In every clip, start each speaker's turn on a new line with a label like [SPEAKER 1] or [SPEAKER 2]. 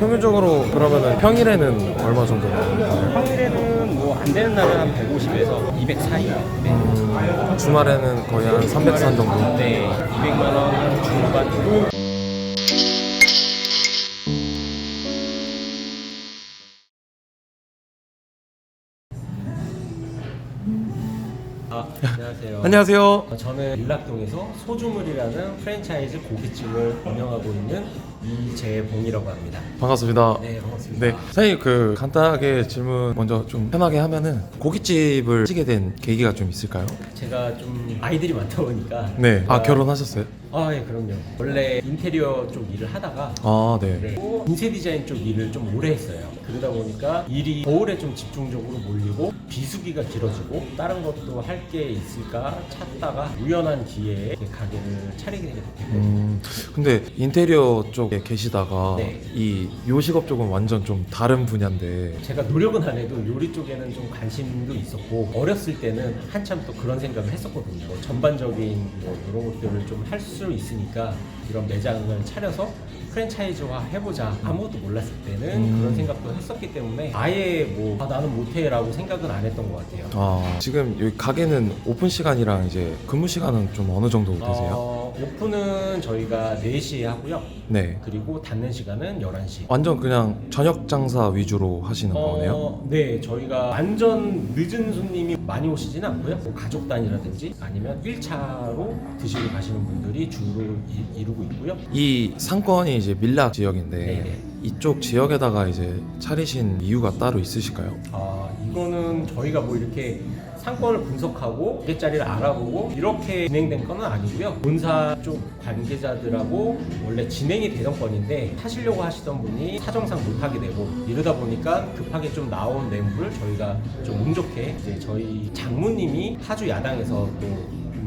[SPEAKER 1] 평균적으로 그러면은 평일에는 얼마 정도?
[SPEAKER 2] 평일에는 뭐 안 되는 날은 한 150에서 200 사이. 네.
[SPEAKER 1] 주말에는 거의 한 300산 정도.
[SPEAKER 2] 네. 200만 원 중반. 아, 안녕하세요.
[SPEAKER 1] 안녕하세요.
[SPEAKER 2] 어, 저는 일락동에서 소주물이라는 프랜차이즈 고깃집을 운영하고 있는 이재봉이라고 합니다.
[SPEAKER 1] 반갑습니다.
[SPEAKER 2] 네, 반갑습니다.
[SPEAKER 1] 네, 사장님 그 간단하게 질문 먼저 좀 편하게 하면은 고깃집을 하시게 된 계기가 좀 있을까요?
[SPEAKER 2] 제가 좀 아이들이 많다 보니까
[SPEAKER 1] 네. 아
[SPEAKER 2] 제가-
[SPEAKER 1] 결혼하셨어요?
[SPEAKER 2] 아, 예, 그럼요. 원래 인테리어 쪽 일을 하다가
[SPEAKER 1] 아 네.
[SPEAKER 2] 네. 또 인쇄 디자인 쪽 일을 좀 오래 했어요. 그러다 보니까 일이 겨울에 좀 집중적으로 몰리고 비수기가 길어지고 다른 것도 할 게 있을까 찾다가 우연한 기회에 가게를 차리게 됐고
[SPEAKER 1] 음, 근데 인테리어 쪽에 계시다가
[SPEAKER 2] 네.
[SPEAKER 1] 이 요식업 쪽은 완전 좀 다른 분야인데
[SPEAKER 2] 제가 노력은 안 해도 요리 쪽에는 좀 관심도 있었고 어렸을 때는 한참 또 그런 생각을 했었거든요. 뭐 전반적인 뭐 이런 것들을 좀 할 수 있으니까 이런 매장을 차려서 프랜차이즈화 해보자 아무것도 몰랐을 때는
[SPEAKER 1] 음.
[SPEAKER 2] 그런 생각도 했었기 때문에 아예 뭐 아, 나는 못해라고 생각은 안 했던 것 같아요.
[SPEAKER 1] 아 지금 여기 가게는 오픈 시간이랑 이제 근무 시간은 좀 어느 정도 되세요?
[SPEAKER 2] 어, 오픈은 저희가 4시에 하고요.
[SPEAKER 1] 네.
[SPEAKER 2] 그리고 닫는 시간은 11시.
[SPEAKER 1] 완전 그냥 저녁 장사 위주로 하시는 거네요?
[SPEAKER 2] 어, 네, 저희가 완전 늦은 손님이 많이 오시지는 않고요. 뭐 가족 단위라든지 아니면 1차로 드시고 가시는 분들이 주로 이, 이루고 있고요.
[SPEAKER 1] 이 상권이 이제 밀락 지역인데
[SPEAKER 2] 네네.
[SPEAKER 1] 이쪽 지역에다가 이제 차리신 이유가 따로 있으실까요?
[SPEAKER 2] 아, 이거는 저희가 뭐 이렇게 상권을 분석하고 가게자리를 알아보고 이렇게 진행된 건 아니고요. 본사 쪽 관계자들하고 원래 진행이 되던 건인데 하시려고 하시던 분이 사정상 못하게 되고 이러다 보니까 급하게 좀 나온 뇌물을 저희가 좀 운 좋게 이제 저희 장모님이 파주 야당에서 또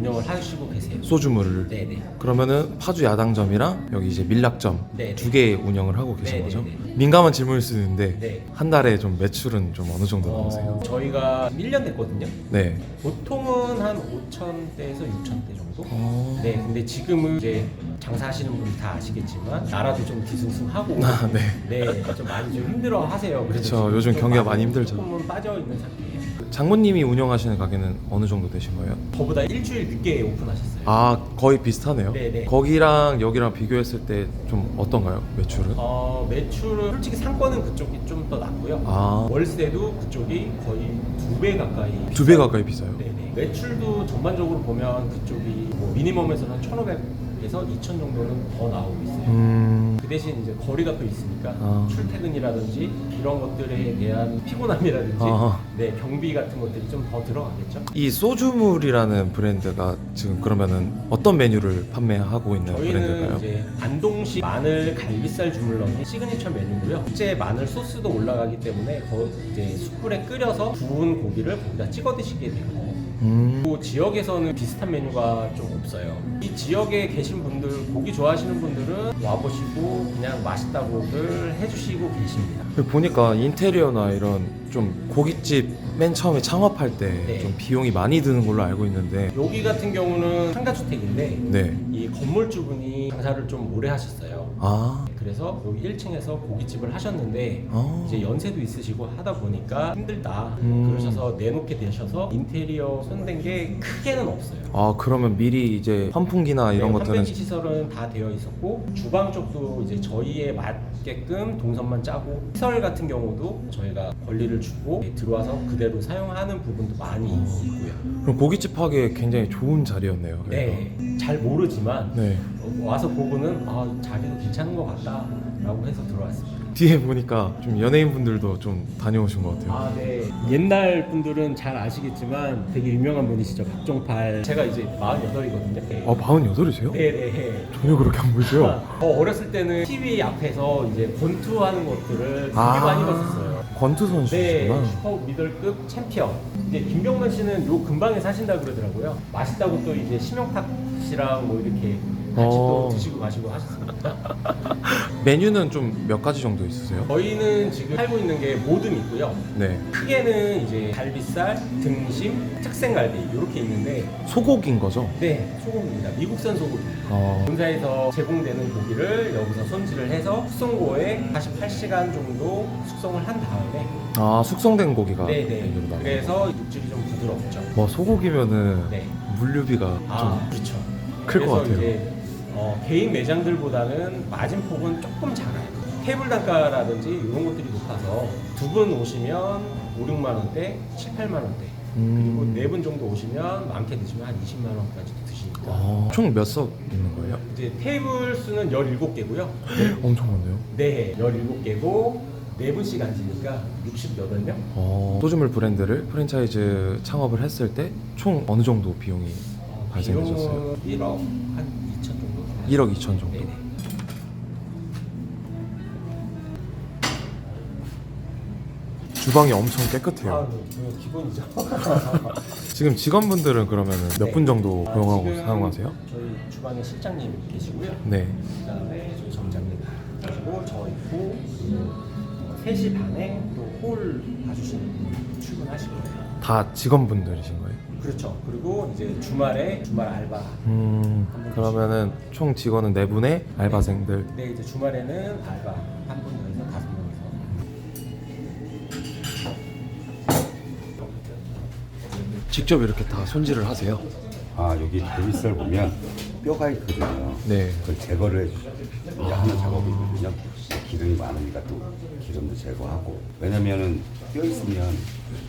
[SPEAKER 2] 운영을 하시고 계세요.
[SPEAKER 1] 소주물을
[SPEAKER 2] 네네.
[SPEAKER 1] 그러면은 파주 야당점이랑 여기 이제 밀락점
[SPEAKER 2] 네네.
[SPEAKER 1] 두 개 운영을 하고 계신
[SPEAKER 2] 네네네.
[SPEAKER 1] 거죠? 민감한 질문일 수 있는데
[SPEAKER 2] 네.
[SPEAKER 1] 한 달에 좀 매출은 좀 어느 정도 나오세요?
[SPEAKER 2] 어, 저희가 1년 됐거든요.
[SPEAKER 1] 네.
[SPEAKER 2] 보통은 한 5천대에서 6천대 정도?
[SPEAKER 1] 어...
[SPEAKER 2] 네, 근데 지금은 이제 장사하시는 분들 다 아시겠지만 나라도 좀 뒤숭숭하고
[SPEAKER 1] 아, 네.
[SPEAKER 2] 네, 좀 많이 좀 힘들어 하세요. 그래서
[SPEAKER 1] 그쵸,
[SPEAKER 2] 지금
[SPEAKER 1] 요즘
[SPEAKER 2] 좀
[SPEAKER 1] 경기가 많이 힘들죠.
[SPEAKER 2] 조금은 빠져 있는 상태예요.
[SPEAKER 1] 장모님이 운영하시는 가게는 어느 정도 되신 거예요?
[SPEAKER 2] 저보다 일주일 늦게 오픈하셨어요.
[SPEAKER 1] 아 거의 비슷하네요.
[SPEAKER 2] 네네.
[SPEAKER 1] 거기랑 여기랑 비교했을 때 좀 어떤가요? 매출은?
[SPEAKER 2] 어, 매출은 솔직히 상권은 그쪽이 좀더 낫고요.
[SPEAKER 1] 아.
[SPEAKER 2] 월세도 그쪽이 거의 두 배 가까이
[SPEAKER 1] 두배 가까이 비싸요.
[SPEAKER 2] 네네. 매출도 전반적으로 보면 그쪽이 뭐 미니멈에서는 1,500 에서 2,000 정도는 더 나오고 있어요.
[SPEAKER 1] 음...
[SPEAKER 2] 그 대신 이제 거리가 또 있으니까
[SPEAKER 1] 아.
[SPEAKER 2] 출퇴근이라든지 이런 것들에 대한 피곤함이라든지
[SPEAKER 1] 아.
[SPEAKER 2] 네 경비 같은 것들이 좀 더 들어가겠죠.
[SPEAKER 1] 이 소주물이라는 브랜드가 지금 그러면은 어떤 메뉴를 판매하고 있는
[SPEAKER 2] 저희는
[SPEAKER 1] 브랜드일까요?
[SPEAKER 2] 이제 안동식 마늘 갈비살 주물럭이 시그니처 메뉴고요. 실제 마늘 소스도 올라가기 때문에 거 이제 숯불에 끓여서 구운 고기를 거기다 찍어 드시게 되고
[SPEAKER 1] 음...
[SPEAKER 2] 또 지역에서는 비슷한 메뉴가 좀 없어요. 이 지역에 계신 분들, 고기 좋아하시는 분들은 와보시고 그냥 맛있다고들 해주시고 계십니다.
[SPEAKER 1] 보니까 인테리어나 이런 좀 고깃집 맨 처음에 창업할 때 좀
[SPEAKER 2] 네.
[SPEAKER 1] 비용이 많이 드는 걸로 알고 있는데
[SPEAKER 2] 여기 같은 경우는 상가주택인데
[SPEAKER 1] 네.
[SPEAKER 2] 이 건물주분이 장사를 좀 오래 하셨어요.
[SPEAKER 1] 아,
[SPEAKER 2] 그래서 여기 1층에서 고깃집을 하셨는데
[SPEAKER 1] 아.
[SPEAKER 2] 이제 연세도 있으시고 하다 보니까 힘들다
[SPEAKER 1] 음.
[SPEAKER 2] 그러셔서 내놓게 되셔서 인테리어 손댄 게 크게는 없어요.
[SPEAKER 1] 아 그러면 미리 이제 환풍기나 이런
[SPEAKER 2] 네,
[SPEAKER 1] 것들은
[SPEAKER 2] 환배지 시설은 다 되어 있었고 주방 쪽도 이제 저희에 맞게끔 동선만 짜고 시설 같은 경우도 저희가 권리를 주고 네, 들어와서 그대로 사용하는 부분도 많이 있고요.
[SPEAKER 1] 그럼 고깃집 하기에 굉장히 좋은 자리였네요. 그래서.
[SPEAKER 2] 네, 잘 모르지만
[SPEAKER 1] 네.
[SPEAKER 2] 어, 와서 보고는 아 자리도 괜찮은 것 같다라고 해서 들어왔습니다.
[SPEAKER 1] 뒤에 보니까 좀 연예인 분들도 좀 다녀오신 것 같아요.
[SPEAKER 2] 아, 네. 옛날 분들은 잘 아시겠지만 되게 유명한 분이시죠. 박종팔. 제가 이제 48이거든요.
[SPEAKER 1] 아, 48이세요?
[SPEAKER 2] 네네.
[SPEAKER 1] 전혀 그렇게 안 보이세요?
[SPEAKER 2] 어, 어렸을 때는 TV 앞에서 이제 권투하는 것들을 되게
[SPEAKER 1] 아.
[SPEAKER 2] 많이 봤었어요.
[SPEAKER 1] 권투
[SPEAKER 2] 네,
[SPEAKER 1] 선수시구나.
[SPEAKER 2] 슈퍼 미들급 챔피언. 이제 김병만 씨는 요 근방에 사신다 그러더라고요. 맛있다고 또 이제 심영탁 씨랑 뭐 이렇게 같이
[SPEAKER 1] 어.
[SPEAKER 2] 또 드시고 가시고 하셨습니다.
[SPEAKER 1] 메뉴는 좀 몇 가지 정도 있으세요?
[SPEAKER 2] 저희는 지금 팔고 있는 게 모듬 있고요.
[SPEAKER 1] 네.
[SPEAKER 2] 크게는 이제 갈비살, 등심, 특생갈비 이렇게 있는데
[SPEAKER 1] 소고기인 거죠?
[SPEAKER 2] 네 소고기입니다. 미국산 소고기.
[SPEAKER 1] 어.
[SPEAKER 2] 본사에서 제공되는 고기를 여기서 손질을 해서 숙성고에 48시간 정도 숙성을 한 다음에
[SPEAKER 1] 아 숙성된 고기가
[SPEAKER 2] 네네
[SPEAKER 1] 메뉴로 나와요.
[SPEAKER 2] 그래서 육질이 좀 부드럽죠.
[SPEAKER 1] 와 소고기면은
[SPEAKER 2] 네.
[SPEAKER 1] 물류비가
[SPEAKER 2] 아 그렇죠.
[SPEAKER 1] 클것
[SPEAKER 2] 그래서
[SPEAKER 1] 같아요.
[SPEAKER 2] 이제 어, 개인 매장들보다는 마진폭은 조금 작아요. 테이블 단가라든지 이런 것들이 높아서 두 분 오시면 5, 6만 원대, 7, 8만 원대 그리고
[SPEAKER 1] 음.
[SPEAKER 2] 네 분 정도 오시면 많게 드시면 한 20만 원까지 드시니까
[SPEAKER 1] 아, 총몇 석 있는 거예요?
[SPEAKER 2] 이제 테이블 수는 17개고요.
[SPEAKER 1] 엄청 많네요.
[SPEAKER 2] 네, 17개고 네 분씩 앉으니까 68명?
[SPEAKER 1] 어, 소주물 브랜드를 프랜차이즈 창업을 했을 때 총 어느 정도 비용이 발생하셨어요?
[SPEAKER 2] 1억 한 2천 정도.
[SPEAKER 1] 1억 2천 정도.
[SPEAKER 2] 네네.
[SPEAKER 1] 주방이 엄청 깨끗해요.
[SPEAKER 2] 아, 그 기본이죠.
[SPEAKER 1] 지금 직원분들은 그러면 몇
[SPEAKER 2] 네.
[SPEAKER 1] 분 정도
[SPEAKER 2] 아,
[SPEAKER 1] 고용하고
[SPEAKER 2] 지금
[SPEAKER 1] 사용하세요?
[SPEAKER 2] 저희 주방에 실장님 계시고요.
[SPEAKER 1] 네.
[SPEAKER 2] 그다음에 저희 점장님 그리고 저 있고 3시 반에 또 홀 봐주시는 분 거예요.
[SPEAKER 1] 다 직원분들이신 거예요?
[SPEAKER 2] 그렇죠. 그리고 이제 주말에 주말 알바.
[SPEAKER 1] 음, 그러면은 총 직원은 네 분의 알바생들.
[SPEAKER 2] 네, 이제 주말에는 알바 한 분에서 다섯 명이서.
[SPEAKER 1] 직접 이렇게 다 손질을 하세요?
[SPEAKER 3] 아 여기 데비스를 보면 뼈가 있거든요.
[SPEAKER 1] 네.
[SPEAKER 3] 그걸 제거를 해주죠. 이제 하는 작업이거든요. 기름이 많으니까 또 기름도 제거하고 왜냐면은 뼈 있으면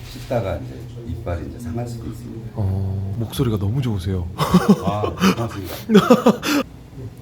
[SPEAKER 3] 씻다가 이제 이빨이 이제 상할 수도 있습니다.
[SPEAKER 1] 어, 목소리가 너무 좋으세요.
[SPEAKER 3] 아 고맙습니다.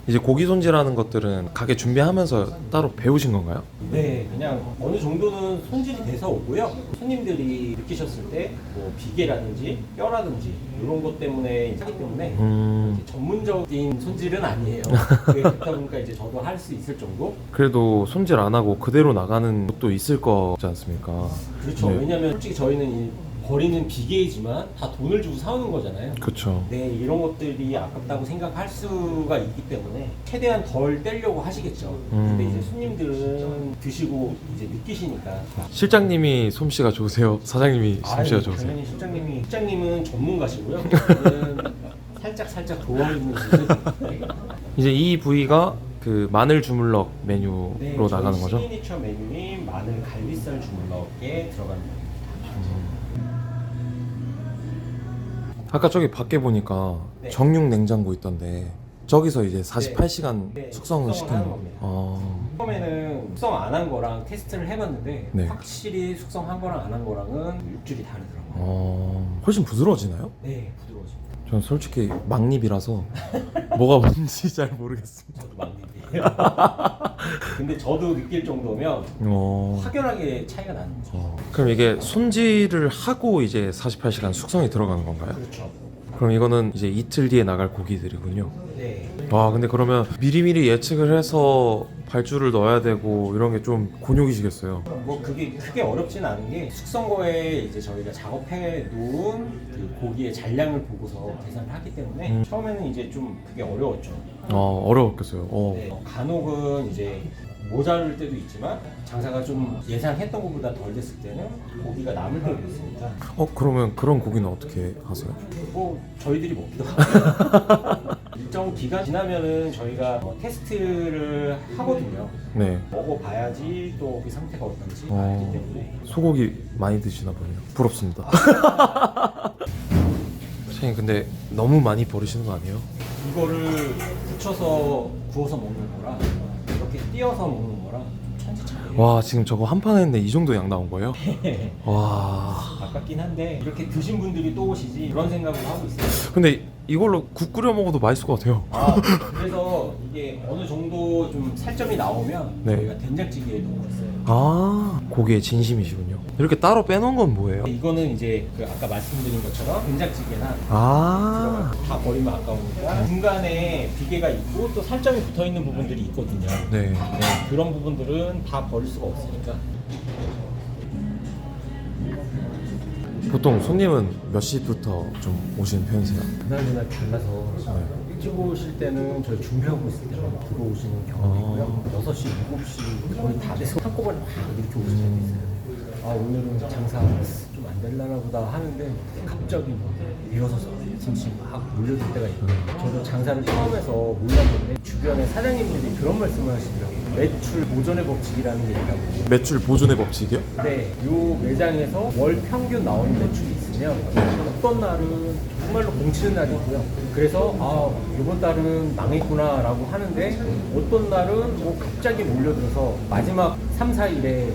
[SPEAKER 1] 이제 고기 손질하는 것들은 가게 준비하면서 따로 배우신 건가요?
[SPEAKER 2] 네, 그냥 어느 정도는 손질이 돼서 오고요. 손님들이 느끼셨을 때 뭐 비계라든지 뼈라든지 이런 것 때문에 하기 때문에
[SPEAKER 1] 음,
[SPEAKER 2] 이렇게 전문적인 손질은 아니에요. 그렇다 보니까 이제 저도 할 수 있을 정도.
[SPEAKER 1] 그래도 손질 안 하고 그대로 나가는 것도 있을 거지 않습니까?
[SPEAKER 2] 그렇죠.
[SPEAKER 1] 네.
[SPEAKER 2] 왜냐하면 솔직히 저희는 이 버리는 비계이지만 다 돈을 주고 사오는 거잖아요.
[SPEAKER 1] 그렇죠.
[SPEAKER 2] 네, 이런 것들이 아깝다고 생각할 수가 있기 때문에 최대한 덜 떼려고 하시겠죠. 근데
[SPEAKER 1] 음.
[SPEAKER 2] 이제 손님들은 드시고 이제 느끼시니까
[SPEAKER 1] 실장님이 솜씨가 좋으세요? 사장님이 솜씨가
[SPEAKER 2] 아유,
[SPEAKER 1] 좋으세요?
[SPEAKER 2] 당연히 실장님이 실장님은 전문가시고요. 저는 살짝 살짝 도와주는 수준입니다.
[SPEAKER 1] 이제 이 부위가 그 마늘 주물럭 메뉴로
[SPEAKER 2] 네,
[SPEAKER 1] 나가는
[SPEAKER 2] 저희
[SPEAKER 1] 거죠?
[SPEAKER 2] 시그니처 메뉴인 마늘 갈비살 주물럭에 들어가는 겁니다.
[SPEAKER 1] 아까 저기 밖에 보니까
[SPEAKER 2] 네.
[SPEAKER 1] 정육 냉장고 있던데 저기서 이제 48시간
[SPEAKER 2] 네, 숙성을
[SPEAKER 1] 시키는
[SPEAKER 2] 하는
[SPEAKER 1] 거.
[SPEAKER 2] 겁니다.
[SPEAKER 1] 어.
[SPEAKER 2] 처음에는 숙성 안 한 거랑 테스트를 해봤는데
[SPEAKER 1] 네.
[SPEAKER 2] 확실히 숙성한 거랑 안 한 거랑은 육질이 다르더라고요.
[SPEAKER 1] 어. 훨씬 부드러워지나요?
[SPEAKER 2] 네, 부드러워집니다.
[SPEAKER 1] 전 솔직히 막립이라서 뭐가 뭔지 잘 모르겠습니다.
[SPEAKER 2] 막내인데. 근데 저도 느낄 정도면
[SPEAKER 1] 어.
[SPEAKER 2] 확연하게 차이가 나는 거죠.
[SPEAKER 1] 어. 그럼 이게 손질을 하고 이제 48시간 숙성이 들어가는 건가요?
[SPEAKER 2] 그렇죠.
[SPEAKER 1] 그럼 이거는 이제 이틀 뒤에 나갈 고기들이군요.
[SPEAKER 2] 네.
[SPEAKER 1] 와 근데 그러면 미리미리 예측을 해서 발주를 넣어야 되고 이런 게 좀 곤욕이시겠어요.
[SPEAKER 2] 뭐 그게 크게 어렵진 않은 게 숙성거에 이제 저희가 작업해 놓은 그 고기의 잔량을 보고서 계산을 하기 때문에
[SPEAKER 1] 음.
[SPEAKER 2] 처음에는 이제 좀 그게 어려웠죠.
[SPEAKER 1] 어 어려웠겠어요. 어.
[SPEAKER 2] 네, 어, 간혹은 이제 모자랄 때도 있지만 장사가 좀 예상했던 것보다 덜 됐을 때는 고기가 남을 때도 있습니다.
[SPEAKER 1] 어 그러면 그런 고기는 어떻게 하세요?
[SPEAKER 2] 뭐 저희들이 먹기도 하고 일정 기간 지나면은 저희가 뭐 테스트를 하거든요.
[SPEAKER 1] 네.
[SPEAKER 2] 먹어봐야지 또 그 상태가 어떤지
[SPEAKER 1] 어.
[SPEAKER 2] 알기 때문에
[SPEAKER 1] 소고기 많이 드시나 보네요. 부럽습니다. 선생님 근데 너무 많이 버리시는 거 아니에요?
[SPEAKER 2] 이거를 붙여서 구워서 먹는 거랑 이렇게 띄어서 먹는 거랑 천지차이예요.
[SPEAKER 1] 와 지금 저거 한 판 했는데 이 정도 양 나온 거예요? 와
[SPEAKER 2] 아깝긴 한데 이렇게 드신 분들이 또 오시지 그런 생각을 하고 있어요.
[SPEAKER 1] 근데 이걸로 국 끓여 먹어도 맛있을 것 같아요.
[SPEAKER 2] 아, 그래서 이게 어느 정도 좀 살점이 나오면
[SPEAKER 1] 네.
[SPEAKER 2] 저희가 된장찌개에 넣고 있어요.
[SPEAKER 1] 아 고기에 진심이시군요. 이렇게 따로 빼놓은 건 뭐예요?
[SPEAKER 2] 이거는 이제 그 아까 말씀드린 것처럼 된장찌개나
[SPEAKER 1] 아
[SPEAKER 2] 다 버리면 아까우니까 중간에 비계가 있고 또 살점이 붙어 있는 부분들이 있거든요.
[SPEAKER 1] 네.
[SPEAKER 2] 네, 그런 부분들은 다 버릴 수가 없으니까
[SPEAKER 1] 보통 손님은 몇 시부터 좀 오시는 편이세요?
[SPEAKER 2] 그날 그날 달라서
[SPEAKER 1] 네.
[SPEAKER 2] 일찍 오실 때는 저희 준비하고 있을 때만 들어오시는 경험이 있고요. 6시, 7시 거의 다 돼서 한꺼번에 막 이렇게 오시는 때도 있어요. 아 오늘은 장사 좀 안 될라나 보다 하는데 갑자기 막 일어서서 짐씩 막 몰려들 때가 있거든요. 저도 장사를 처음 해서 몰랐는데 주변에 사장님들이 그런 말씀을 하시더라고요. 매출 보존의 법칙이라는 게 있다고.
[SPEAKER 1] 매출 보존의 법칙이요?
[SPEAKER 2] 네, 요 매장에서 월 평균 나오는 매출이 있으면 어떤 날은 정말로 공치는 날이 있고요. 그래서 아 이번 달은 망했구나라고 하는데 어떤 날은 뭐 갑자기 몰려들어서 마지막 3, 4일에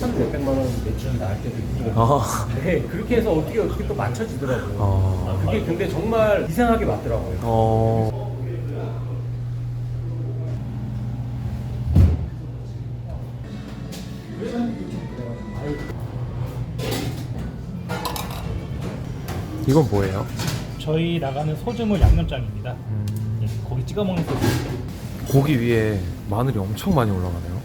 [SPEAKER 2] 천 몇백만 원 매출이 나올 때도 있고
[SPEAKER 1] 아,
[SPEAKER 2] 네, 그렇게 해서 어떻게 어떻게 또 맞춰지더라고요.
[SPEAKER 1] 아.
[SPEAKER 2] 그게 근데 정말 이상하게 맞더라고요.
[SPEAKER 1] 어. 이건 뭐예요?
[SPEAKER 4] 저희 나가는 소주물 양념장입니다. 예, 고기 찍어 먹는 소주.
[SPEAKER 1] 고기 위에 마늘이 엄청 많이 올라가네요.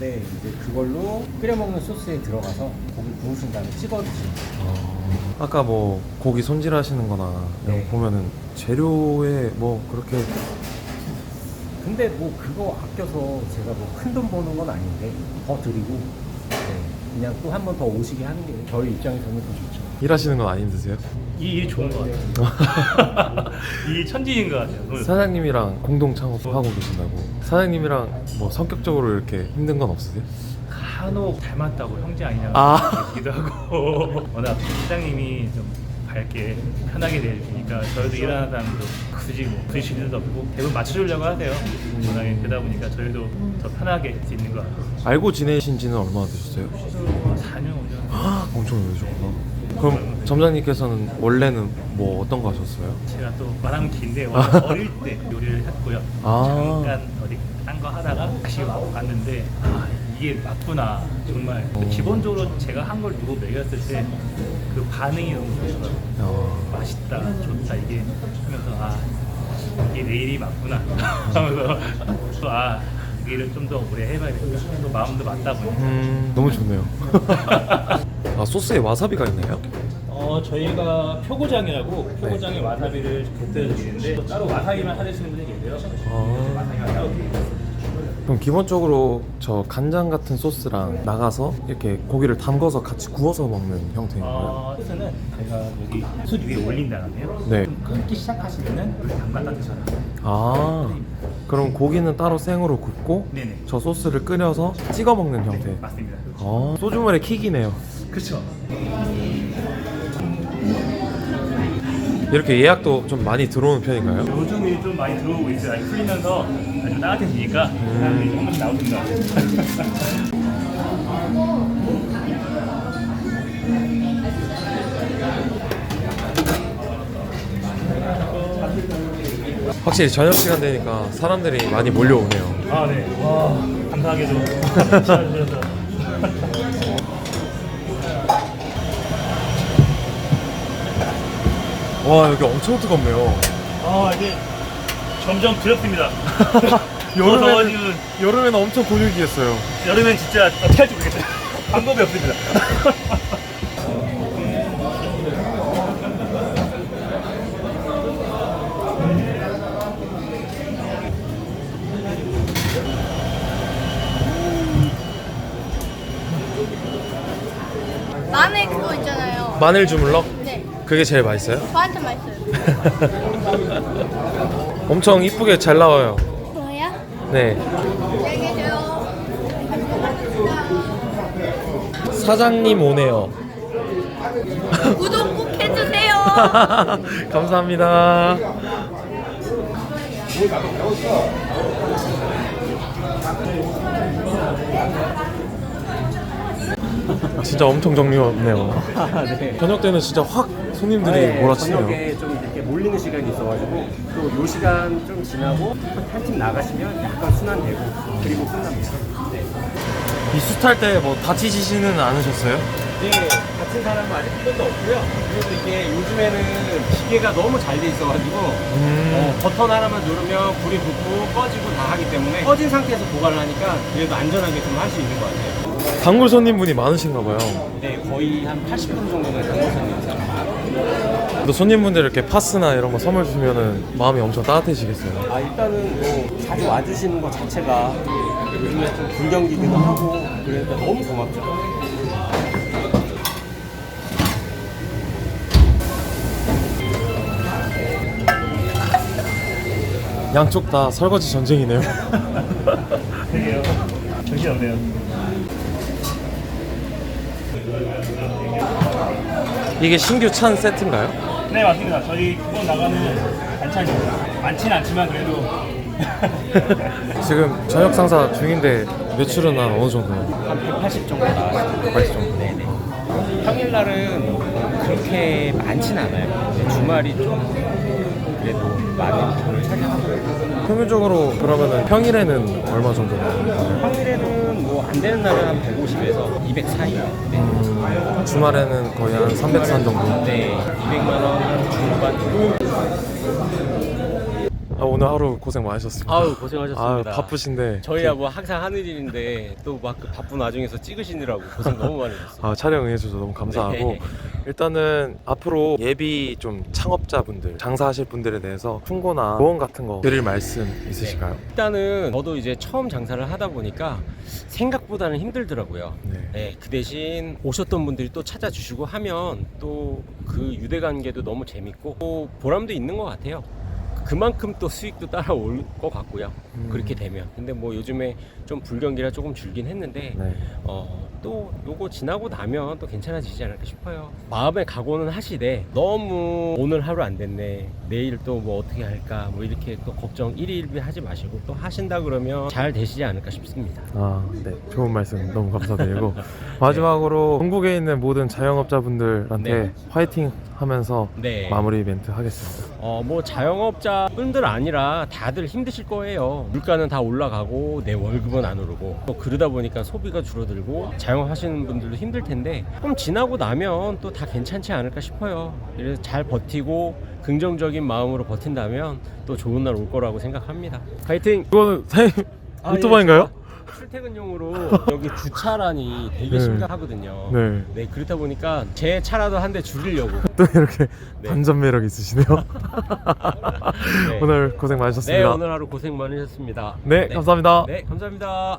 [SPEAKER 2] 네, 이제 그걸로 끓여 먹는 소스에 들어가서 고기 구우신 다음에 찍어 드시는 거예요.
[SPEAKER 1] 아까 뭐 고기 손질하시는 거나 이런
[SPEAKER 2] 네.
[SPEAKER 1] 거 보면은 재료에 뭐 그렇게
[SPEAKER 2] 근데 뭐 그거 아껴서 제가 뭐 큰 돈 버는 건 아닌데 더 드리고 네, 그냥 또 한 번 더 오시게 하는 게 저희 입장에서는 더 좋죠.
[SPEAKER 1] 일하시는 건 안 힘드세요?
[SPEAKER 4] 이일 좋은 것 같아요. 이 천지인 것 같아요. 오늘.
[SPEAKER 1] 사장님이랑 공동 창업하고 계신다고 사장님이랑 뭐 성격적으로 이렇게 힘든 건 없으세요?
[SPEAKER 4] 간혹 닮았다고 형제 아니냐고
[SPEAKER 1] 아.
[SPEAKER 4] 얘기도 하고 워낙 사장님이 좀 밝게 편하게 대해주니까 저희도 일하는 사람도 굳이 뭐 부딪힐 일도 없고 대부분 맞춰주려고 하세요. 워낙에 그러다 보니까 저희도 더 편하게 할수 있는 것 같아요.
[SPEAKER 1] 알고 지내신 지는 얼마나 되셨어요?
[SPEAKER 4] 4년, 5년
[SPEAKER 1] 엄청 오래되셨구나 그럼 점장님께서는 원래는 뭐 어떤 거 하셨어요?
[SPEAKER 4] 제가 또 말하면 긴데 원래 어릴 때 요리를 했고요.
[SPEAKER 1] 아.
[SPEAKER 4] 잠깐 어디 딴 거 하다가 다시 와- 왔는데 아 이게 맞구나 정말
[SPEAKER 1] 어.
[SPEAKER 4] 기본적으로 제가 한 걸 누구 먹였을 때 그 반응이 너무 좋더라고요.
[SPEAKER 1] 어,
[SPEAKER 4] 맛있다, 좋다 이게 하면서 아 이게 내 일이 맞구나 하면서 또아 일을 좀 더 오래 해봐야겠다. 또 마음도 맞다 보니.
[SPEAKER 1] 음, 너무 좋네요 아 소스에 와사비가 있나요?
[SPEAKER 4] 어 저희가 표고장이라고 표고장에 와사비를 곁들여 또 따로 와사비만 사주시는 분이 계세요.
[SPEAKER 1] 아.
[SPEAKER 4] 와사비만 따로 드리고
[SPEAKER 1] 그럼 기본적으로 저 간장 같은 소스랑 나가서 이렇게 고기를 담궈서 같이 구워서 먹는 형태인 거예요?
[SPEAKER 4] 어, 소스는 제가 여기 숯 위에 올린 다음에요.
[SPEAKER 1] 네.
[SPEAKER 4] 좀 끓기 시작하시면은 물 담갔다 드셔요.
[SPEAKER 1] 아 그럼 고기는 따로 생으로 굽고
[SPEAKER 4] 네네.
[SPEAKER 1] 저 소스를 끓여서 찍어 먹는 형태
[SPEAKER 4] 맞습니다.
[SPEAKER 1] 아 소주물의 킥이네요
[SPEAKER 4] 그렇죠.
[SPEAKER 1] 이렇게 예약도 좀 많이 들어오는 편인가요?
[SPEAKER 4] 요즘 일좀 많이 들어오고 있어요. 아직 풀리면서 아주 따뜻해지니까 사람들이 조금 나오는 것 같아요.
[SPEAKER 1] 확실히 저녁 시간 되니까 사람들이 많이 몰려오네요
[SPEAKER 4] 아 네. 와 감사하게도 시켜주셔서.
[SPEAKER 1] 와 여기 엄청 뜨겁네요
[SPEAKER 4] 아 이제 점점 두렵습니다.
[SPEAKER 1] 여름에는,
[SPEAKER 4] 더워지고
[SPEAKER 1] 여름에는 엄청 곤욕이겠어요
[SPEAKER 4] 여름엔 진짜 어떻게 할지 모르겠어요. 방법이 없습니다.
[SPEAKER 5] 마늘 그거 있잖아요.
[SPEAKER 1] 마늘 주물럭?
[SPEAKER 5] 네,
[SPEAKER 1] 그게 제일 맛있어요?
[SPEAKER 5] 저한테 맛있어요.
[SPEAKER 1] 엄청 이쁘게 잘 나와요
[SPEAKER 5] 뭐야?
[SPEAKER 1] 네
[SPEAKER 5] 안녕히 계세요.
[SPEAKER 1] 사장님 오네요
[SPEAKER 5] 구독 꼭 해주세요.
[SPEAKER 1] 감사합니다 진짜 엄청 정리가 없네요
[SPEAKER 2] 아, 네.
[SPEAKER 1] 저녁 때는 진짜 확 손님들이
[SPEAKER 2] 네,
[SPEAKER 1] 몰아치네요
[SPEAKER 2] 저녁에 좀 이렇게 몰리는 시간이 있어가지고 또 요 시간 좀 지나고 한 팀 나가시면 약간 순환되고 그리고 끝납니다. 네.
[SPEAKER 1] 이 숯할 때 뭐 다치시지는 않으셨어요?
[SPEAKER 2] 네, 같은 사람은 아직 한 번도 없고요. 그리고 이게 요즘에는 기계가 너무 잘 돼 있어가지고
[SPEAKER 1] 음.
[SPEAKER 2] 어, 버튼 하나만 누르면 불이 붙고 꺼지고 다 하기 때문에 꺼진 상태에서 보관을 하니까 그래도 안전하게 좀 할 수 있는 것 같아요.
[SPEAKER 1] 단골 손님분이 많으신가 봐요
[SPEAKER 2] 네, 거의 한 80분 정도는 단골 손님이세요.
[SPEAKER 1] 그래도 손님분들 이렇게 파스나 이런 거 선물 주시면은 마음이 엄청 따뜻해지겠어요.
[SPEAKER 2] 아 일단은 뭐 자주 와주시는 것 자체가 요즘에 좀 불경기기도 하고 그러니까 너무 고맙죠.
[SPEAKER 1] 양쪽 다 설거지 전쟁이네요.
[SPEAKER 4] 되게요. 정신없네요.
[SPEAKER 1] 이게 신규 찬 세트인가요?
[SPEAKER 4] 네 맞습니다. 저희 기본 나가는 반찬입니다. 많진 않지만 그래도
[SPEAKER 1] 지금 저녁 상사 중인데 매출은 한 어느 정도요?
[SPEAKER 2] 한 180 정도 나왔습니다.
[SPEAKER 1] 180 정도.
[SPEAKER 2] 네네. 평일 날은 그렇게 많진 않아요. 주말이 좀 그래도 많은 돈을 차지하고
[SPEAKER 1] 평균적으로 그러면은 평일에는 얼마 정도?
[SPEAKER 2] 평일에는 뭐 안 되는 날은 한 150에서 200 사이. 네.
[SPEAKER 1] 음, 주말에는 거의 한 300산 정도.
[SPEAKER 2] 네. 200만 원 중반.
[SPEAKER 1] 아, 오늘 하루 고생 많으셨습니다.
[SPEAKER 2] 아우 고생하셨습니다.
[SPEAKER 1] 아, 바쁘신데.
[SPEAKER 2] 저희야 뭐 항상 하는 일인데 또막그 바쁜 와중에서 찍으시느라고 고생 너무 많이 하셨어요.
[SPEAKER 1] 아, 촬영 응해주셔서 너무 감사하고
[SPEAKER 2] 네.
[SPEAKER 1] 일단은 앞으로 예비 좀 창업자분들 장사하실 분들에 대해서 충고나 조언 같은 거 드릴 말씀 있으실까요?
[SPEAKER 2] 일단은 저도 이제 처음 장사를 하다 보니까 생각보다는 힘들더라고요.
[SPEAKER 1] 네.
[SPEAKER 2] 네, 그 대신 오셨던 분들이 또 찾아주시고 하면 또 그 유대 관계도 너무 재밌고 또 보람도 있는 것 같아요. 그만큼 또 수익도 따라올 것 같고요.
[SPEAKER 1] 음.
[SPEAKER 2] 그렇게 되면. 근데 뭐 요즘에 좀 불경기라 조금 줄긴 했는데
[SPEAKER 1] 네.
[SPEAKER 2] 어, 또 요거 지나고 나면 또 괜찮아지지 않을까 싶어요. 마음의 각오는 하시되 너무 오늘 하루 안 됐네. 내일 또 뭐 어떻게 할까 뭐 이렇게 또 걱정 일일비 하지 마시고 또 하신다 그러면 잘 되시지 않을까 싶습니다.
[SPEAKER 1] 아, 네. 좋은 말씀 너무 감사드리고 마지막으로 전국에 있는 모든 자영업자분들한테
[SPEAKER 2] 네.
[SPEAKER 1] 화이팅 하면서
[SPEAKER 2] 네.
[SPEAKER 1] 마무리 멘트 하겠습니다.
[SPEAKER 2] 어, 뭐 자영업자분들 아니라 다들 힘드실 거예요. 물가는 다 올라가고 내 월급은 안 오르고 또 그러다 보니까 소비가 줄어들고 자영업 하시는 분들도 힘들 텐데 좀 지나고 나면 또 다 괜찮지 않을까 싶어요. 그래서 잘 버티고 긍정적인 마음으로 버틴다면 또 좋은 날 올 거라고 생각합니다. 파이팅!
[SPEAKER 1] 이거는 사장님
[SPEAKER 2] 아,
[SPEAKER 1] 오토바이인가요?
[SPEAKER 2] 예, 출퇴근용으로 여기 주차란이 되게
[SPEAKER 1] 네.
[SPEAKER 2] 심각하거든요.
[SPEAKER 1] 네.
[SPEAKER 2] 네, 그렇다 보니까 제 차라도 한 대 줄이려고.
[SPEAKER 1] 또 이렇게
[SPEAKER 2] 네.
[SPEAKER 1] 반전 매력 있으시네요.
[SPEAKER 2] 네.
[SPEAKER 1] 오늘 고생
[SPEAKER 2] 네,
[SPEAKER 1] 많으셨습니다.
[SPEAKER 2] 오늘 하루 고생 많으셨습니다.
[SPEAKER 1] 네, 감사합니다.
[SPEAKER 2] 네, 감사합니다.